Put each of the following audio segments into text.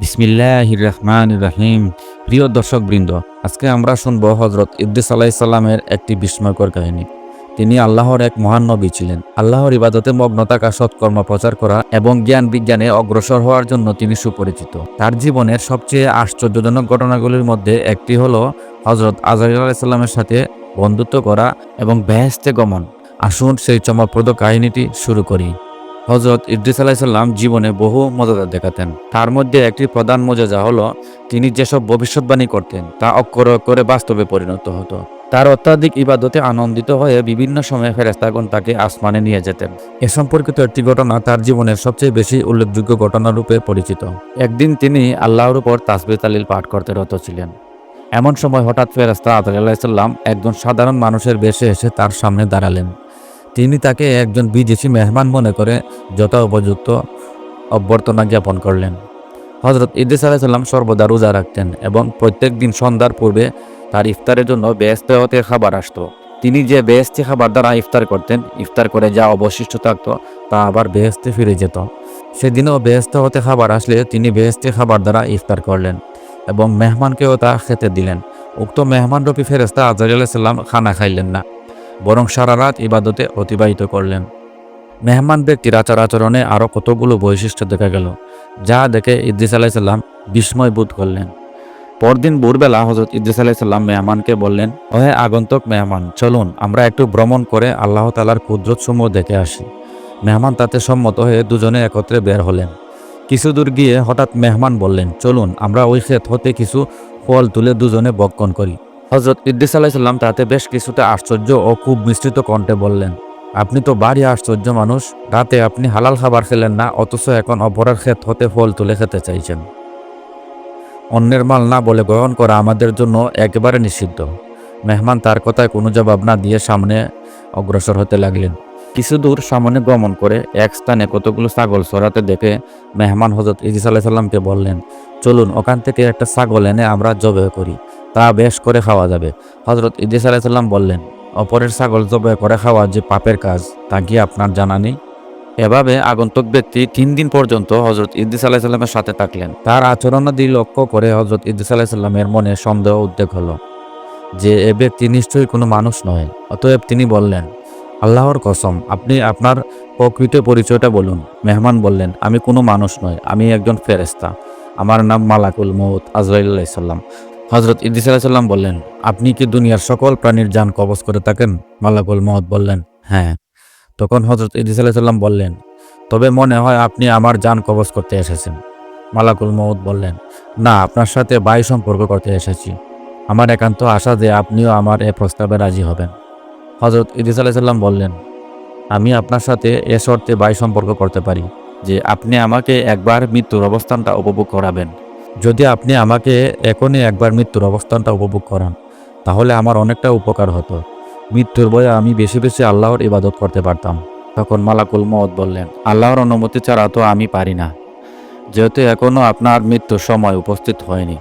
বিসমিল্লাহ রহমান রাহিম প্রিয় দর্শক বৃন্দ আজকে আমরা শুনব হজরত ইদ্দিস আলাহ সাল্লামের একটি বিস্ময়কর কাহিনী। তিনি আল্লাহর এক মহান নবী ছিলেন। আল্লাহর ইবাদতে মগ্ন থাকা সৎকর্ম প্রচার করা এবং জ্ঞান বিজ্ঞানে অগ্রসর হওয়ার জন্য তিনি সুপরিচিত। তার জীবনের সবচেয়ে আশ্চর্যজনক ঘটনাগুলির মধ্যে একটি হল হজরত আজহার আলাইসাল্লামের সাথে বন্ধুত্ব করা এবং বেহেস্তে গমন। আসুন সেই চমকপ্রদ কাহিনীটি শুরু করি। হজরত ইদ্রিস আলাইসাল্লাম জীবনে বহু মজাদার দেখাতেন। তার মধ্যে একটি প্রধান মজাজা হলো, তিনি যেসব ভবিষ্যৎবাণী করতেন, তা অক্ষরে অক্ষরে বাস্তবে পরিণত হতো। তার অত্যাধিক ইবাদতে আনন্দিত হয়ে বিভিন্ন সময়ে ফেরেস্তাগণ তাকে আসমানে নিয়ে যেতেন। এ সম্পর্কিত একটি ঘটনা তার জীবনের সবচেয়ে বেশি উল্লেখযোগ্য ঘটনা রূপে পরিচিত। একদিন তিনি আল্লাহর উপর তাসবি তালিল পাঠ করতে রত ছিলেন। এমন সময় হঠাৎ ফেরাস্তা আদর আলাহিসাল্লাম একজন সাধারণ মানুষের বেশে এসে তার সামনে দাঁড়ালেন। তিনি তাকে একজন বিদেশি মেহমান মনে করে যথা উপযুক্ত অভ্যর্থনা জ্ঞাপন করলেন। হজরত ইদ্দিস আলাইসাল্লাম সর্বদা রোজা রাখতেন এবং প্রত্যেক দিন সন্ধ্যার পূর্বে তার ইফতারের জন্য বেহেস্তে হতে খাবার আসতো। তিনি যে বেহেস্তি খাবার দ্বারা ইফতার করতেন, ইফতার করে যা অবশিষ্ট থাকত তা আবার বেহেস্তে ফিরে যেত। সেদিনও বেহেস্তে হতে খাবার আসলে তিনি বেহেস্তি খাবার দ্বারা ইফতার করলেন এবং মেহমানকেও তা খেতে দিলেন। উক্ত মেহমান মেহমানরূপী ফেরেস্তা আজর আলাইসাল্লাম খানা খাইলেন না। বরং সারা রাত ইবাদতে অতিবাহিত করলেন। মেহমান ব্যক্তির আচার আচরণে আরও কতগুলো বৈশিষ্ট্য দেখা গেল, যা দেখে ইদ্রিস আলাইসাল্লাম বিস্ময় বোধ করলেন। পরদিন ভোরবেলা হজরত ইদ্রিস আলাইসাল্লাম মেহমানকে বললেন, ওহে আগন্তক মেহমান, চলুন, আমরা একটু ভ্রমণ করে আল্লাহ তালার কুদরত সমূহ দেখে আসি। মেহমান তাতে সম্মত হয়ে দুজনে একত্রে বের হলেন। কিছু দূর গিয়ে হঠাৎ মেহমান বললেন, চলুন, আমরা ওই ক্ষেত হতে কিছু ফল তুলে দুজনে বক্ষণ করি। হজরত ইদ্দিস আলাইসাল্লাম তাতে বেশ কিছুটা আশ্চর্য ও খুব মিশ্রিত কণ্ঠে বললেন, আপনি তো বাড়ি আশ্চর্য মানুষ, রাতে আপনি হালাল খাবার খেলেন না, অথচ এখন অপরার ক্ষেত হতে ফল তুলে খেতে চাইছেন। অন্যের মাল না বলে গ্রহণ করা আমাদের জন্য একেবারে নিষিদ্ধ। মেহমান তার কথায় কোনো জবাব না দিয়ে সামনে অগ্রসর হতে লাগলেন। কিছু দূর সামনে গমন করে এক স্থানে কতগুলো ছাগল সরাতে দেখে মেহমান হজরত ইজিস আলাইসাল্লামকে বললেন, চলুন, ওখান থেকে একটা ছাগল এনে আমরা জবে করি। তা বেশ করে খাওয়া যাবে। হজরত ইদিস আলাইসাল্লাম বললেন, অপরের ছাগল জবে করে খাওয়া যে পাপের কাজ, তা কি আপনার জানা নেই? এভাবে আগন্তুক ব্যক্তি তিন দিন পর্যন্ত হজরত ইদ্দিস আলাহিসাল্লামের সাথে থাকলেন। তার আচরণাদি লক্ষ্য করে হজরত ইদ্দিস আলাহিসাল্লামের মনে সন্দেহ উদ্বেগ হলো যে, এ ব্যক্তি নিশ্চয়ই কোনো মানুষ নয়। অতএব তিনি বললেন, আল্লাহর কসম, আপনি আপনার প্রকৃত পরিচয়টা বলুন। মেহমান বললেন, আমি কোনো মানুষ নয়, আমি একজন ফেরেস্তা আমার নাম মালাকুল মৌত আজরাইল্লাহিসাল্লাম হজরত ইদ্দিস আলাহিসাল্লাম বললেন, আপনি কি দুনিয়ার সকল প্রাণীর যান কবজ করে থাকেন? মালাকুল মহৎ বললেন হ্যাঁ। তখন হজরত ইদ্দিস আলাহিসাল্লাম বললেন, তবে মনে হয় আপনি আমার যান কবজ করতে এসেছেন। মালাকুল মহৎ বললেন, না, আপনার সাথে বায়ু সম্পর্ক করতে এসেছি। আমার একান্ত আশা যে আপনিও আমার এ প্রস্তাবে রাজি হবেন। হজরত ইদ্দিস আলাহিসাল্লাম বললেন, আমি আপনার সাথে এ শর্তে বায়ু সম্পর্ক করতে পারি যে আপনি আমাকে একবার মৃত্যুর অবস্থানটা উপভোগ করাবেন। যদি আপনি আমাকে এখনই একবার মৃত্যুর অবস্থানটা উপভোগ করান, তাহলে আমার অনেকটা উপকার হতো। মৃত্যুর বয়ে আমি বেশি বেশি আল্লাহর ইবাদত করতে পারতাম। তখন মালাকুল মহৎ বললেন, আল্লাহর অনুমতি ছাড়া তো আমি পারি না। যেহেতু এখনও আপনার মৃত্যুর সময় উপস্থিত হয়নি।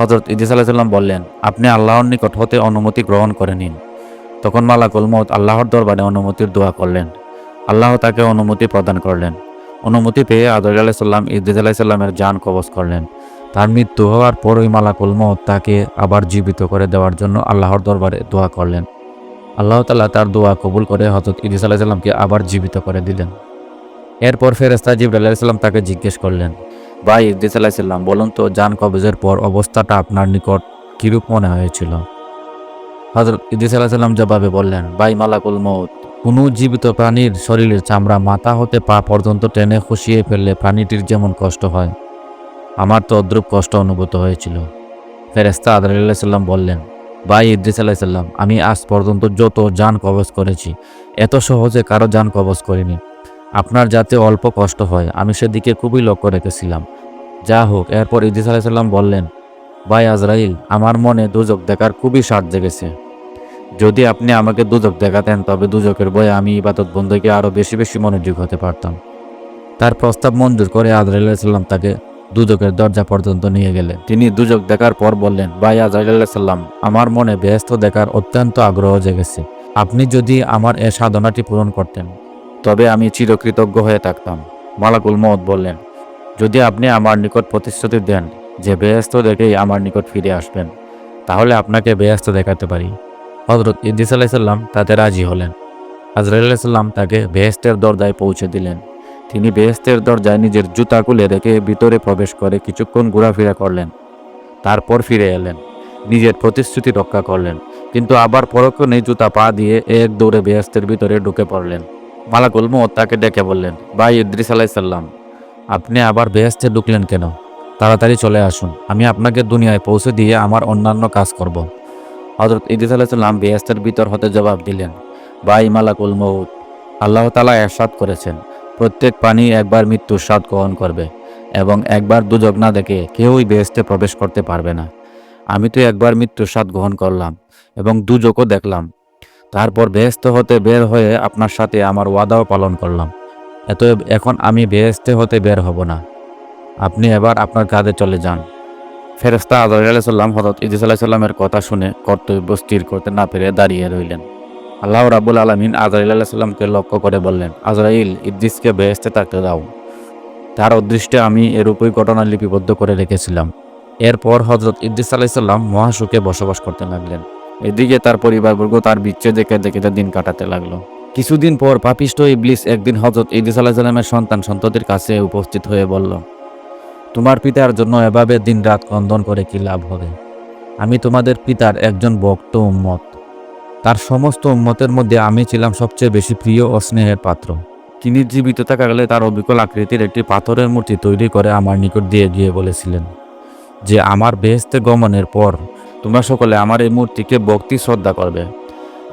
হজরত ইদিস আলাহিসাল্লাম বললেন, আপনি আল্লাহর নিকট হতে অনুমতি গ্রহণ করে নিন। তখন মালাকুল মত আল্লাহর দরবারে অনুমতির দোয়া করলেন। আল্লাহ তাকে অনুমতি প্রদান করলেন। অনুমতি পেয়ে আদর আলাইসাল্লাম ইদ্দিস আলাইসাল্লামের যান কবজ করলেন। তার মৃত্যু হওয়ার পরই মালাকুল মত তাকে আবার জীবিত করে দেওয়ার জন্য আল্লাহর দরবারে দোয়া করলেন। আল্লাহ তালা তার দোয়া কবুল করে হজরত ইদিস আলাহিসাল্লামকে আবার জীবিত করে দিলেন। এরপর ফেরেস্তা জিব আলাহিসাল্লাম তাকে জিজ্ঞেস করলেন, ভাই ইদ্দিস আলাহিসাল্লাম বলুন তো যান কবজের পর অবস্থাটা আপনার নিকট কিরূপ মনে হয়েছিল? হজরত ইদিস আলাহিসাল্লাম জবাবে বললেন, ভাই মালাকুল মৌত কোনো জীবিত প্রাণীর শরীরের চামড়া মাথা হতে পা পর্যন্ত টেনে খুশিয়ে ফেললে প্রাণীটির যেমন কষ্ট হয় আমার তো অদ্রুপ কষ্ট অনুভূত হয়েছিল। ফেরেস্তা আদাল্লাম বললেন, ভাই ইদ্রিস আলাইসাল্লাম আমি আজ পর্যন্ত যত যান কবজ করেছি, এত সহজে কারও যান কবজ করিনি। আপনার যাতে অল্প কষ্ট হয়, আমি সেদিকে খুবই লক্ষ্য রেখেছিলাম। যা হোক, এরপর ইদ্রিস আলাইসাল্লাম বললেন, ভাই আজরাইল, আমার মনে দুজক দেখার খুবই স্বাদ জেগেছে। যদি আপনি আমাকে দুজক দেখাতেন, তবে দুজকের বয়ে আমি ইবাদত বন্ধুকে আরও বেশি বেশি মনোযোগ হতে পারতাম। তার প্রস্তাব মঞ্জুর করে আদরাইসাল্লাম তাকে দুজকের দরজা পর্যন্ত নিয়ে গেলেন। তিনি দুজক দেখার পর বললেন, ভাই আজাইসাল্লাম আমার মনে ব্যস্ত দেখার অত্যন্ত আগ্রহ জেগেছে। আপনি যদি আমার এ সাধনাটি পূরণ করতেন, তবে আমি চিরকৃতজ্ঞ হয়ে থাকতাম। মালাকুল মত বললেন, যদি আপনি আমার নিকট প্রতিশ্রুতি দেন যে বেহেস্ত দেখেই আমার নিকট ফিরে আসবেন, তাহলে আপনাকে বেহেস্ত দেখাতে পারি। হজরত ইদ্দিস আলাইসাল্লাম তাতে রাজি হলেন। আজরাইল আলাইসাল্লাম তাকে বেহেস্তের দরজায় পৌঁছে দিলেন। তিনি বেহেস্তের দরজায় নিজের জুতা খুলে রেখে ভিতরে প্রবেশ করে কিছুক্ষণ ঘোরাফেরা করলেন। তারপর ফিরে এলেন। নিজের প্রতিশ্রুতি রক্ষা করলেন। কিন্তু আবার পরক্ষণে জুতা পা দিয়ে এক দৌড়ে বেহেস্তের ভিতরে ঢুকে পড়লেন। মালাকুল মত তাকে ডেকে বললেন, ভাই ইদ্রিস আলাইসাল্লাম আপনি আবার বেহেস্তে ঢুকলেন কেন? তাড়াতাড়ি চলে আসুন, আমি আপনাকে দুনিয়ায় পৌঁছে দিয়ে আমার অন্যান্য কাজ করব। হজরত ইদ্রিস আলাইসাল্লাম বেহেস্তের ভিতর হতে জবাব দিলেন, ভাই মালাকুল মৌত আল্লাহ তালা এরশাদ করেছেন। প্রত্যেক প্রাণী একবার মৃত্যুর স্বাদ গ্রহণ করবে এবং একবার দুযোগ না দেখে কেউই বেহেস্তে প্রবেশ করতে পারবে না। আমি তো একবার মৃত্যুর স্বাদ গ্রহণ করলাম এবং দুযোগও দেখলাম। তারপর বেহেস্ত হতে বের হয়ে আপনার সাথে আমার ওয়াদাও পালন করলাম। এত এখন আমি বেহেস্তে হতে বের হব না। আপনি এবার আপনার কাঁধে চলে যান। ফেরেস্তা আজর আলাইসাল্লাম হজরত ইদিস আলাহিসাল্লামের কথা শুনে কর্তব্য স্থির করতে না পেরে দাঁড়িয়ে রইলেন। আল্লাহ রাবুল আলমিন আজরাইল আলাইসাল্লামকে লক্ষ্য করে বললেন, আজরাইল ইদ্রিসকে বেহেস্তে থাকতে দাও। তার অদৃষ্টে আমি এরূপই ঘটনা লিপিবদ্ধ করে রেখেছিলাম। এরপর হজরত ইদ্রিস আলাইসাল্লাম মহাসুখে বসবাস করতে লাগলেন। এদিকে তার পরিবারবর্গ তার বিচ্ছেদ দেখে দেখে দিন কাটাতে লাগল। কিছুদিন পর পাপিষ্ট ইবলিস একদিন হজরত ইদ্রিস আলাইসাল্লামের সন্তান সন্ততির কাছে উপস্থিত হয়ে বলল, তোমার পিতার জন্য এভাবে দিনরাত ক্রন্দন করে কি লাভ হবে? আমি তোমাদের পিতার একজন ভক্ত উম্মত। তার সমস্ত উম্মতের মধ্যে আমি ছিলাম সবচেয়ে বেশি প্রিয় ও স্নেহের পাত্র তিনি জীবিত থাকাকালে তার অবিকল আকৃতির একটি পাথরের মূর্তি তৈরি করে আমার নিকট দিয়ে গিয়ে বলেছিলেন যে, আমার বেহেস্তে গমনের পর তোমরা সকলে আমার এই মূর্তিকে ভক্তি শ্রদ্ধা করবে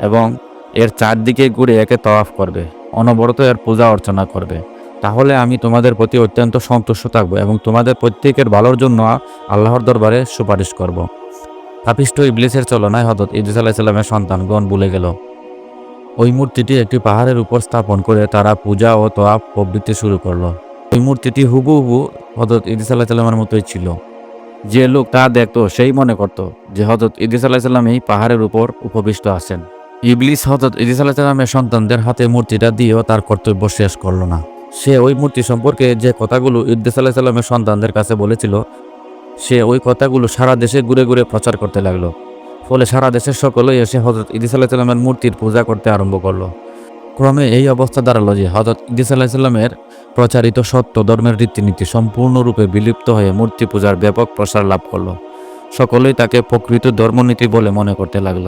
এবং এর চারদিকে ঘুরে একে তওয়াফ করবে, অনবরত এর পূজা অর্চনা করবে তাহলে আমি তোমাদের প্রতি অত্যন্ত সন্তুষ্ট থাকব এবং তোমাদের প্রত্যেকের ভালোর জন্য আল্লাহর দরবারে সুপারিশ করব। পাপিষ্ট ইবলিসের চলনায় হজরত ইদ্রিস আলাইসাল্লামের সন্তানগণ ভুলে গেল। ওই মূর্তিটি একটি পাহাড়ের উপর স্থাপন করে তারা পূজা ও তোয়াফ প্রবৃত্তি শুরু করল। ওই মূর্তিটি হুবহু হজরত ইদ্রিস আলাহিসাল্লামের মতোই ছিল। যে লোক তা দেখতো সেই মনে করত যে হজরত ইদ্রিস আলাহিসাল্লাম এই পাহাড়ের উপর উপবিষ্ট আছেন। ইবলিস হজরত ইদ্রিস আলাহিসাল্লামের সন্তানদের হাতে মূর্তিটা দিয়েও তার কর্তব্য শেষ করল না। সে ওই মূর্তি সম্পর্কে যে কথাগুলো ইদ্রিস আলাহিসাল্লামের সন্তানদের কাছে বলেছিল সে ওই কথাগুলো সারা দেশে ঘুরে ঘুরে প্রচার করতে লাগল। ফলে সারা দেশের সকলেই এসে হজরত ইদিস আলাহিসাল্লামের মূর্তির পূজা করতে আরম্ভ করল। ক্রমে এই অবস্থা দাঁড়াল যে হজরত ইদিস আলাহিসাল্লামের প্রচারিত সত্য ধর্মের রীতিনীতি সম্পূর্ণরূপে বিলুপ্ত হয়ে মূর্তি পূজার ব্যাপক প্রসার লাভ করল। সকলেই তাকে প্রকৃত ধর্মনীতি বলে মনে করতে লাগল।